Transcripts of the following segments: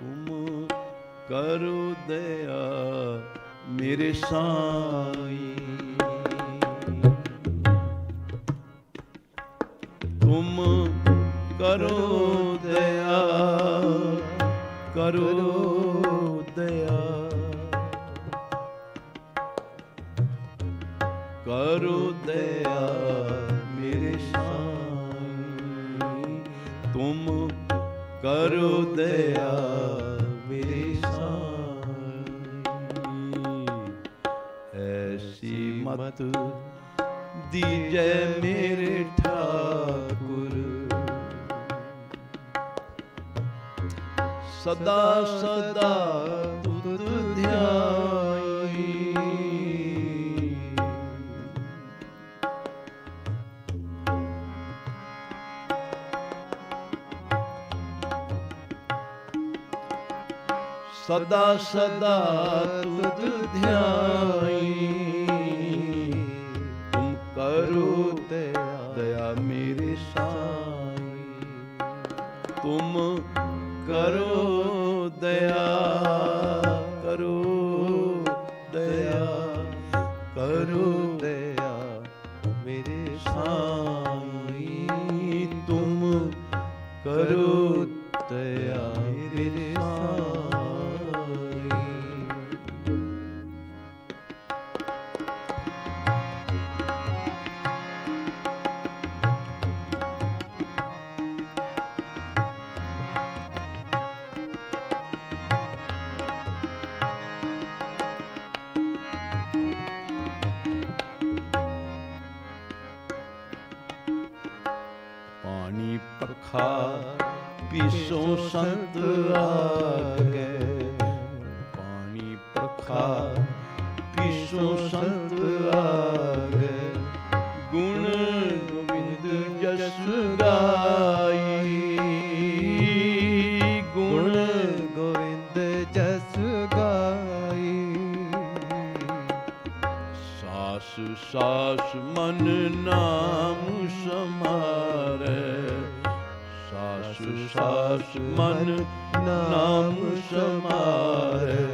ਤੁਮ ਕਰੋ ਦਇਆ ਮੇਰੇ ਸਾਈ। ਤੁਮ ਕਰੋ ਦਇਆ ਕਰੋ ਦਇਆ। ਕਰੋ ਦਇਆ ਮੇਰੇ ਸਾਈ। ਤੁਮ ਕਰੋ ਦਇਆ ਮੇਰੇ ਸਾਈ ਐਸੀ ਮਤ ਦੀਜੈ ਮੇਰੇ ਠਾਕੁਰ। ਸਦਾ ਸਦਾ ਤੁਧ ਧਿਆਈ ਸਦਾ ਸਦਾ ਤੁਧ ਧਿਆਈ। ਤੁਮ ਕਰੋ ਦਇਆ ਦਇਆ ਮੇਰੇ ਸਾਈ। ਤੁਮ ਕਰੋ ਦਇਆ ਕਰੋ ਦਇਆ ਕਰੋ ਦਇਆ ਮੇਰੇ ਸਾਈ। ਤੁਮ ਕਰੋ ਦਇਆ। ਪਾਣੀ ਪਖਾ ਪੀਸੋ ਸੰਤ ਆਗੇ। ਪਾਣੀ ਪਖਾ ਪੀਸੋ ਸੰਤ ਆਗੇ। ਗੁਣ ਗੋਬਿੰਦ ਜਸ ਗਾਈ। ਗੁਣ ਗੋਵਿੰਦ ਜਸ ਗਾਈ। ਸਾਸ ਸਾਸ ਮਨ ਨਾਮ ਸਾਸ ਮਨ ਨਾਮ ਸਮਾਰੈ।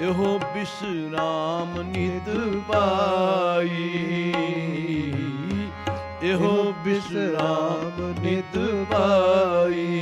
ਇਹੋ ਬਿਸਰਾਮ ਨਿਤ ਪਾਈ। ਇਹੋ ਬਿਸਰਾਮ ਨਿਤ ਪਾਈ।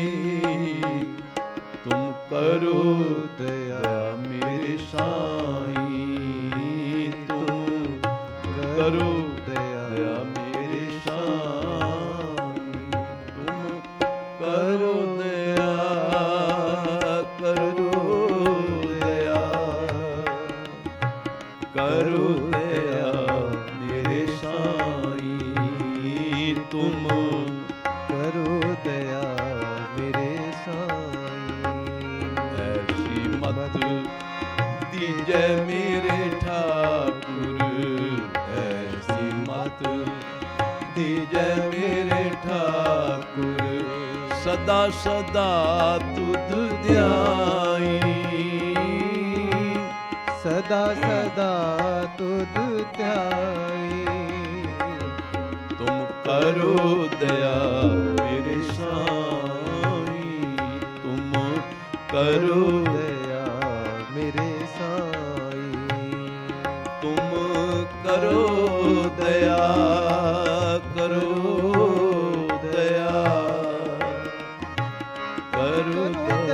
ਦੀਜੈ ਮੇਰੇ ਠਾਕੁਰ ਐਸੀ ਮਤ ਦੀਜੈ ਮੇਰੇ ਠਾਕੁਰ ਸਦਾ ਸਦਾ ਤੁਧ ਧਿਆਈ ਸਦਾ ਸਦਾ ਤੁਧ ਧਿਆਈ ਤੁਮ ਕਰੋ ਦਇਆ ਮੇਰੇ ਸਾਈ ਤੁਮ ਕਰੋ Oh.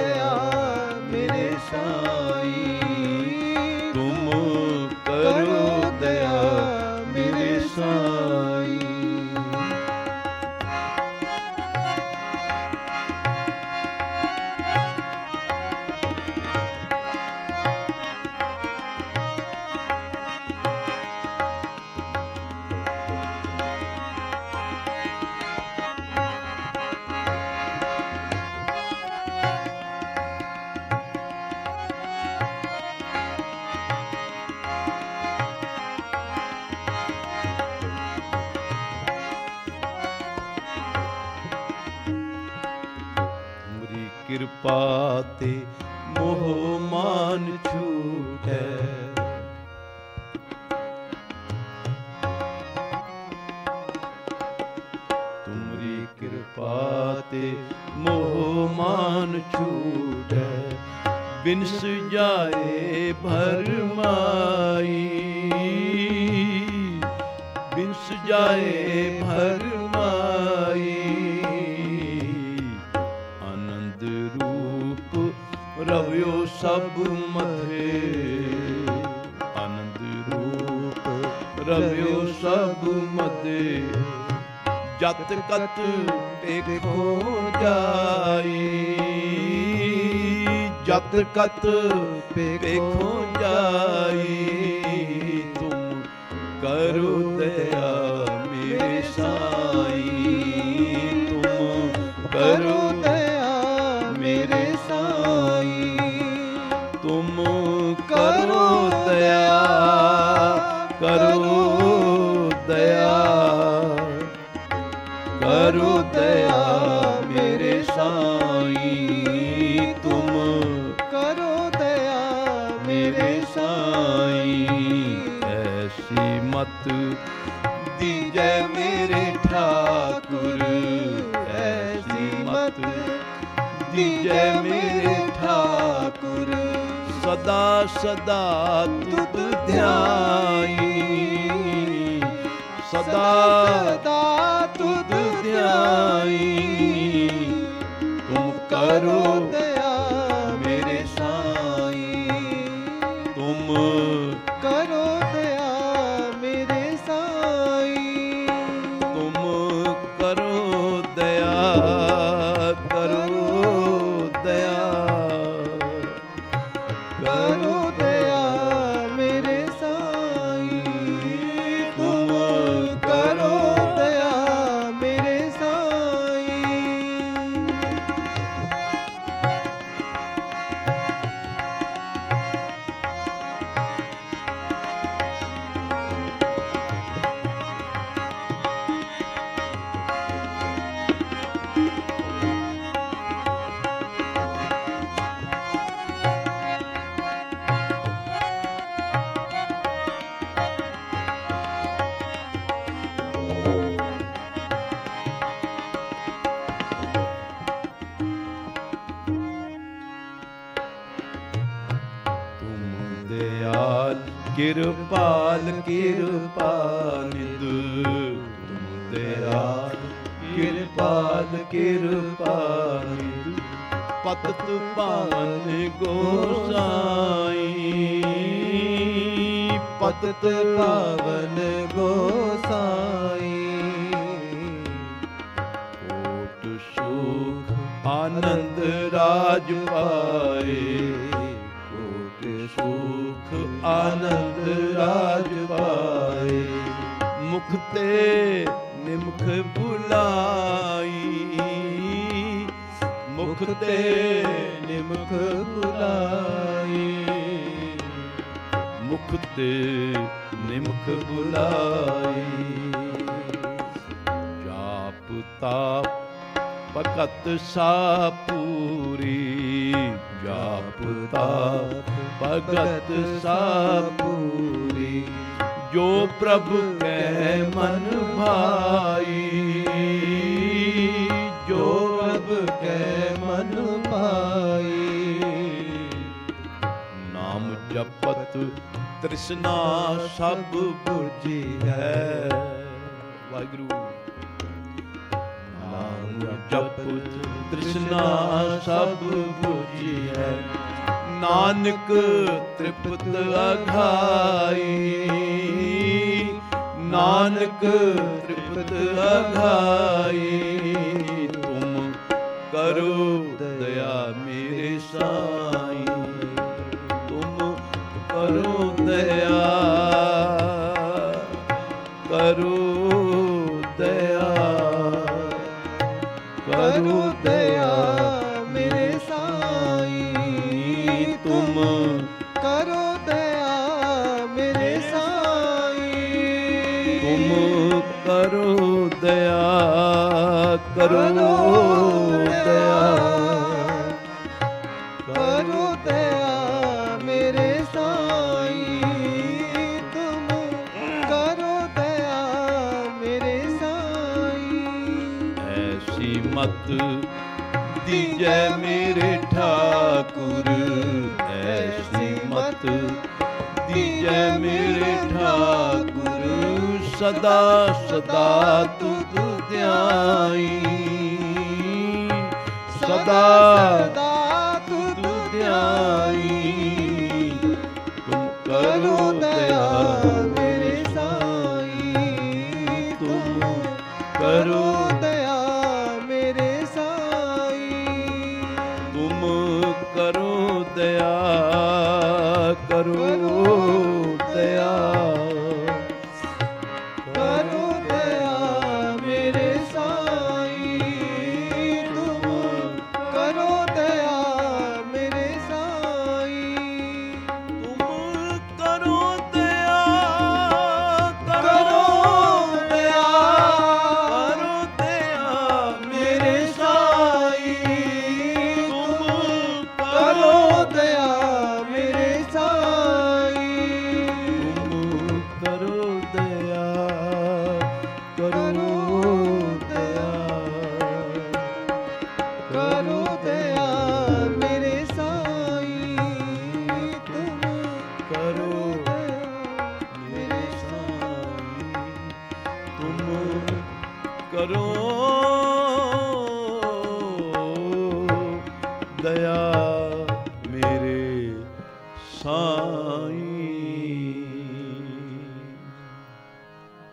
ਕਿਰਪਾ ਤੇ ਮੋਹ ਮਾਨ ਛੂਟੈ ਤੁਮਰੀ ਕਿਰਪਾ ਤੇ ਮੋਹ ਮਾਨ ਛੂਟੈ ਬਿਨਸ ਜਾਏ ਭਰਮਾਈ ਬਿਨਸ ਜਾਏ ਸਭ ਮਥੇ। ਆਨੰਦ ਰੂਪ ਰਵਿਓ ਸਭ ਮਤੇ ਜਤ ਕਤ ਦੇਖੋ ਜਾਈ। ਜਤ ਕਤ ਦੇਖੋ ਜਾਈ। ਤੁਮ ਕਰੋ ਦਇਆ। ਕਰੋ ਦਇਆ ਮੇਰੇ ਸਾਈ। ਤੁਮ ਕਰੋ ਦਇਆ ਮੇਰੇ ਸਾਈ। ਐਸੀ ਮਤ ਦੀਜੈ ਮੇਰੇ ਠਾਕੁਰ। ਐਸੀ ਮਤ ਦੀਜੈ ਮੇਰੇ ਠਾਕੁਰ। ਸਦਾ ਸਦਾ ਤੁਧ ਧਿਆਈ। ਸਦਾ ਸਦਾ ਤੁਧ ਧਿਆਈ ਤੁਮ ਕਰੋ ਕਿਰਪਾਲ ਕਿਰਪਾਲ ਤੁਮ ਦਿਆਲ ਕਿਰਪਾਲ ਕਿਰਪਾਲ ਪਤਤ ਪਾਵਨ ਗੋਸਾਈ। ਪਤਤ ਪਾਵਨ ਗੋਸਾਈ। ਕੋਟ ਸੁਖ ਆਨੰਦ ਰਾਜ ਪਾਏ। ਆਨੰਦ ਰਾਜ ਪਾਏ ਮੁਖ ਤੇ ਨਿਮਖ ਬੁਲਾਈ। ਮੁਖ ਤੇ ਨਿਮਖ ਬੁਲਾਈ। ਮੁਖ ਤੇ ਨਿਮਖ ਬੁਲਾਈ। ਜਾਪ ਤਾਪ, ਭਗਤ ਸਾਪੂਰੀ ਜਾਪ ਤਾਪ ਭਗਤ ਸਾਪੂਰੀ ਜੋ ਪ੍ਰਭ ਕੈ ਮਨ ਭਾਈ। ਜੋ ਪ੍ਰਭ ਕੈ ਮਨ ਪਾਈ ਨਾਮ ਜਪਤ ਤ੍ਰਿਸ਼ਨਾ ਸਭ ਬੁਝੀ ਹੈ। ਵਾਹਿਗੁਰੂ। ਨਾਮ ਜਪਤ ਤ੍ਰਿਸ਼ਨਾ ਸਭ ਬੁਝੀ ਹੈ। ਨਾਨਕ ਤ੍ਰਿਪਤ ਅਘਾਈ। ਨਾਨਕ ਤ੍ਰਿਪਤ ਅਘਾਈ, ਤੁਮ ਕਰੋ ਦਇਆ ਮੇਰੇ ਸਾਈ। ਤੁਮ ਕਰੋ ਦਇਆ ਕਰੋ ਦਇਆ ਕਰੋ ਦਇਆ। ਕਰੋ ਦਇਆ। ਕਰੋ ਦਇਆ ਮੇਰੇ ਸਾਈਂ। ਤੁਮ ਕਰੋ ਦਇਆ ਮੇਰੇ ਸਾਈਂ। ਐਸੀ ਮਤ ਦੀਜੈ ਮੇਰੇ ਠਾਕੁਰ। ਐਸੀ ਮਤ ਦੀਜੈ ਮੇਰੇ ਠਾਕੁਰ। ਸਦਾ ਸਦਾ ਤੂੰ ਧਿਆਈ। ਸਦਾ ਤੁਧ ਧਿਆਈ ਕਰੋ ਦਇਆ ਮੇਰੇ ਸਾਈ। ਤੁਮ ਕਰੋ ਦਇਆ ਮੇਰੇ ਸਾਈ। ਤੁਮ ਕਰੋ ਦਇਆ ਕਰੋ